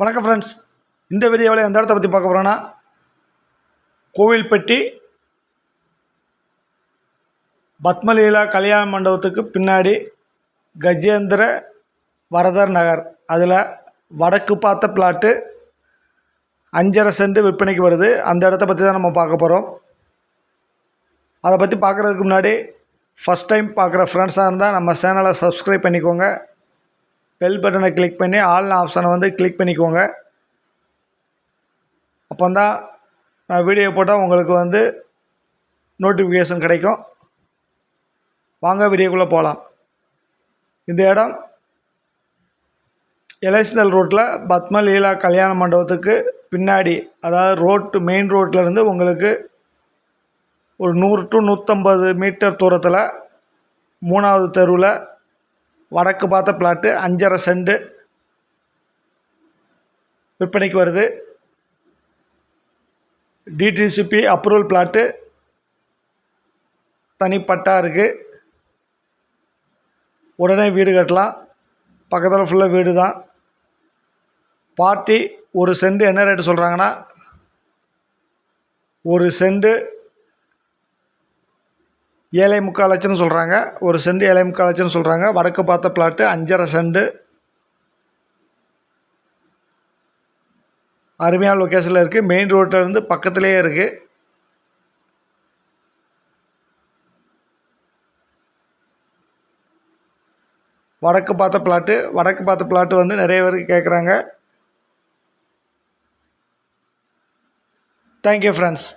வணக்கம் ஃப்ரெண்ட்ஸ் இந்த வீடியோவில் எந்த இடத்த பற்றி பார்க்க போகிறோன்னா கோவில்பட்டி பத்மலீலா கல்யாண மண்டபத்துக்கு பின்னாடி கஜேந்திர வரதர் நகர். அதில் வடக்கு பார்த்த பிளாட்டு அஞ்சரை சென்ட் விற்பனைக்கு வருது. அந்த இடத்த பற்றி தான் நம்ம பார்க்க போகிறோம் அதை பற்றி பார்க்குறதுக்கு முன்னாடி ஃபஸ்ட் டைம் பார்க்குற ஃப்ரெண்ட்ஸாக இருந்தால் நம்ம சேனலை சப்ஸ்கிரைப் பண்ணிக்கோங்க. பெல் பட்டனை கிளிக் பண்ணி ஆல் ஆப்ஷனை வந்து கிளிக் பண்ணிக்கோங்க. அப்போ தான் நான் வீடியோ போட்டால் உங்களுக்கு வந்து நோட்டிஃபிகேஷன் கிடைக்கும். வாங்க வீடியோக்குள்ளே போகலாம் இந்த இடம் எலெக்ஷனல் ரோட்டில் பத்ம லீலா கல்யாண மண்டபத்துக்கு பின்னாடி அதாவது ரோட்டு மெயின் ரோட்டிலேருந்து உங்களுக்கு ஒரு நூறு டு நூற்றம்பது மீட்டர் தூரத்தில் மூணாவது தெருவில் வடக்கு பார்த்த பிளாட்டு அஞ்சரை செண்டு விற்பனைக்கு வருது. டிடிசிபி அப்ரூவல் பிளாட்டு தனிப்பட்டா இருக்குது உடனே வீடு கட்டலாம். பக்கத்தில் ஃபுல்லாக வீடு தான் பார்ட்டி ஒரு செண்டு என்ன ரேட்டு சொல்கிறாங்கன்னா ஒரு செண்டு ஏழை முக்கால் லட்சம்னு சொல்கிறாங்க ஒரு செண்டு ஏழை முக்கால் லட்சம்னு சொல்கிறாங்க வடக்கு பார்த்த பிளாட்டு அஞ்சரை செண்டு. அருமையான லொக்கேஷனில் இருக்குது மெயின் ரோட்டில் இருந்து பக்கத்துலேயே இருக்குது வடக்கு பார்த்த பிளாட்டு வடக்கு பார்த்த பிளாட்டு வந்து நிறைய பேருக்கு கேட்குறாங்க தேங்க்யூ ஃப்ரெண்ட்ஸ்